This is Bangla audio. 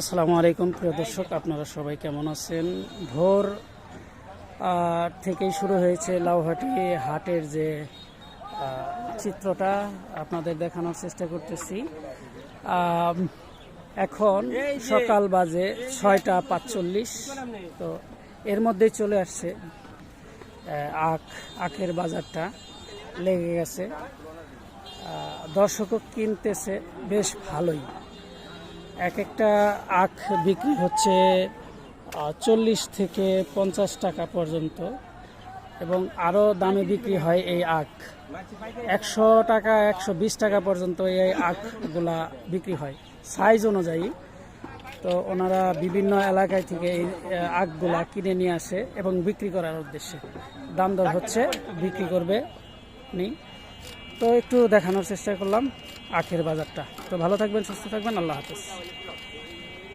আসসালামু আলাইকুম প্রিয় দর্শক আপনারা সবাই কেমন আছেন? ভোর থেকেই শুরু হয়েছে লাউহাটি হাটের যে চিত্রটা। আপনাদের দেখানোর চেষ্টা করতেছি। এখন সকাল বাজে ছয়টা পাঁচচল্লিশ। তো এর মধ্যেই চলে আসছে আখ আখের বাজারটা লেগে গেছে। দর্শকও কিনতেছে বেশ ভালোই। এক একটা আখ বিক্রি হচ্ছে চল্লিশ থেকে পঞ্চাশ টাকা পর্যন্ত এবং আরও দামে বিক্রি হয় এই আখ। একশো টাকা, একশো বিশ টাকা পর্যন্ত এই আখগুলা বিক্রি হয়, সাইজ অনুযায়ী। তো ওনারা বিভিন্ন এলাকায় থেকে এই আখগুলা কিনে নিয়ে আসে এবং বিক্রি করার উদ্দেশ্যে। দাম দর হচ্ছে, বিক্রি করবে উনি। তো একটু দেখানোর চেষ্টা করলাম আখের বাজারটা। তো ভালো থাকবেন সুস্থ থাকবেন আল্লাহ হাফেজ।